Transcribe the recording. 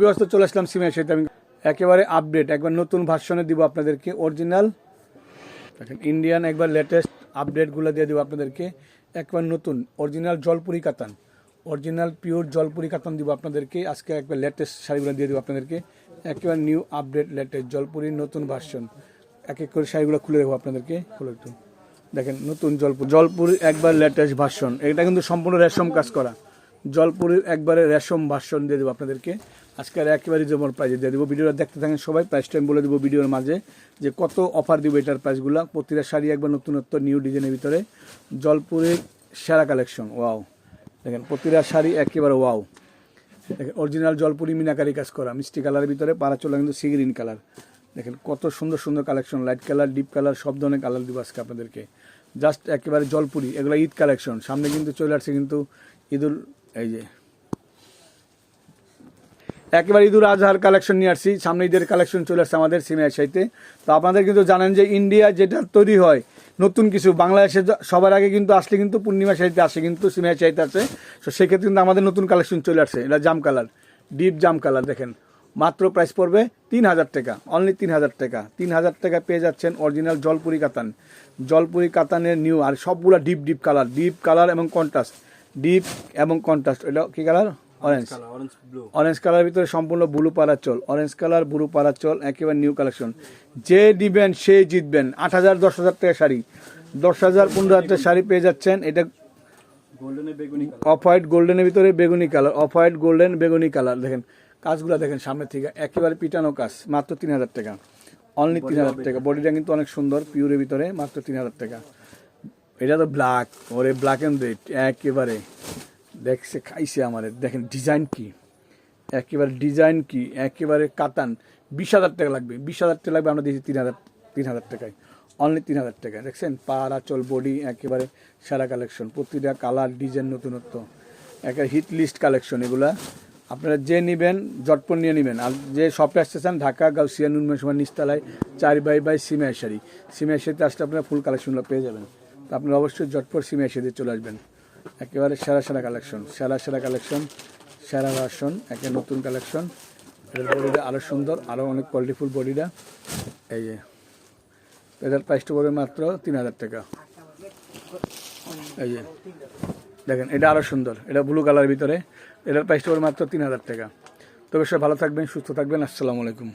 ব্যবস্থা চলে আসলাম সিমের সাথে। আমি একেবারে আপডেট একবার নতুন ভার্সনে দিব আপনাদেরকে অরিজিনাল দেখেন ইন্ডিয়ান একবার লেটেস্ট আপডেটগুলো দিয়ে দেবো আপনাদেরকে। একবার নতুন অরিজিনাল জলপুরি কাতান। অরিজিনাল পিওর জলপুরি কাতান দিব আপনাদেরকে। আজকে একবার লেটেস্ট শাড়িগুলো দিয়ে দিব আপনাদেরকে। একেবারে নিউ আপডেট লেটেস্ট জলপুরির নতুন ভার্সন এক এক করে শাড়িগুলো খুলে দেবো আপনাদেরকে। খুলে একটু। দেখেন, নতুন জলপুর, জলপুরি একবার লেটেস্ট ভার্সন এটা কিন্তু সম্পূর্ণ রেশম কাজ করা। জলপুরির একবারে রেশম ভার্সন দিয়ে দেবো আপনাদেরকে। আজকে একেবারে রিজনেবল প্রাইজে দিয়ে দেবো। ভিডিওটা দেখতে থাকেন সবাই প্রাইসটা টাইম বলে দেবো ভিডিওর মাঝে যে কত অফার দিব এটার প্রাইসগুলো প্রতিটা শাড়ি একবার নতুনত্ব নিউ ডিজাইনের ভিতরে। জলপুরের সেরা কালেকশন ওয়াও দেখেন, প্রতিটা শাড়ি একেবারে ওয়াও দেখেন অরিজিনাল জলপুরি মিনাকারি কাজ করা, মিষ্টি কালারের ভিতরে, পাড়া চলে কিন্তু সি গ্রিন কালার দেখেন, কত সুন্দর সুন্দর collection light colour deep colour সব ধরনের কালার দিব আজকে আপনাদেরকে। জাস্ট একেবারে জলপুরি, এগুলো ঈদ কালেকশন সামনে কিন্তু চলে আসছে কিন্তু ঈদুল এই যে। একেবারে ঈদুল আজহার কালেকশন নিয়ে আসছি। সামনে ঈদের কালেকশন চলে আসছে আমাদের সিমের সাইতে তো আপনাদের কিন্তু জানেন যে ইন্ডিয়া যেটা তৈরি হয়, নতুন কিছু, বাংলাদেশে সবার আগে কিন্তু আসলে কিন্তু পূর্ণিমা সাইতে আসে, কিন্তু সিমের সাইতে আছে তো সেক্ষেত্রে কিন্তু আমাদের নতুন কালেকশন চলে আসছে, এটা জাম কালার ডিপ জাম কালার দেখেন। মাত্র প্রাইস পড়বে তিন হাজার টাকা অনলি তিন হাজার টাকা। তিন হাজার টাকা পেয়ে যাচ্ছেন অরিজিনাল জলপুরি কাতান। জলপুরি কাতানের নিউ আর সবগুলা deep deep colour deep colour এবং কন্ট্রাস্ট ডিপ এবং কন্ট্রাস্ট এটা কি কালার অরেঞ্জ অরেঞ্জ কালার ভিতরে সম্পূর্ণ ব্লু পাড়ার চল অরেঞ্জ কালার ব্লু পাড়ার চল একেবারে নিউ কালেকশন যে দিবেন সে জিতবেন। আট হাজার দশ হাজার টাকা শাড়ি। দশ হাজার পনেরো হাজার টাকা শাড়ি পেয়ে যাচ্ছেন। এটা অফ হোয়াইট গোল্ডেনের ভিতরে বেগুনি কালার অফ হোয়াইট গোল্ডেন বেগুনি কালার দেখেন কাজগুলো দেখেন সামনে থেকে একেবারে পিটানো কাজ মাত্র তিন হাজার টাকা। অনলি তিন হাজার টাকা। বডিটা কিন্তু অনেক সুন্দর পিওরের ভিতরে মাত্র তিন হাজার টাকা। এটা তো ব্ল্যাক ওরে ব্ল্যাক অ্যান্ড রেড একেবারে। দেখছে, খাইছে আমাদের দেখেন ডিজাইন কি? একেবারে ডিজাইন কি? একেবারে কাতান। বিশ হাজার টাকা লাগবে। বিশ হাজার টাকা লাগবে, আমরা দিয়েছি তিন হাজার তিন হাজার টাকায়। অনলি তিন হাজার টাকা দেখছেন, পাড় আচল বডি, একেবারে সেরা কালেকশন প্রতিটা কালার ডিজাইন নতুনত্ব। একেবারে হিট লিস্ট কালেকশন এগুলা। আপনারা যে নেবেন, জটপট নিয়ে নেবেন। আর যে শপে আসতেছেন ঢাকা, গাউসিয়া নুনমান সময় নিস্তালায় চার বাই বাই সিমে শাড়িতে আসলে আপনারা ফুল কালেকশনগুলো পেয়ে যাবেন। তো আপনারা অবশ্যই জটপট সিমে শাড়িতে চলে আসবেন। একেবারে সেরা সেরা কালেকশন সেরা সেরা কালেকশন সেরা ভার্সন একে নতুন কালেকশন এটার বডিটা আরও সুন্দর আরও অনেক কোয়ালিটিফুল বডিটা। এই যে এটার প্রাইসটা পড়বে মাত্র তিন হাজার টাকা। এই যে, দেখেন, এটা আরও সুন্দর, এটা ব্লু কালারের ভিতরে। এটার প্রাইসটা পড়বে মাত্র তিন হাজার টাকা। তবে সব ভালো থাকবেন, সুস্থ থাকবেন, আসসালামু আলাইকুম।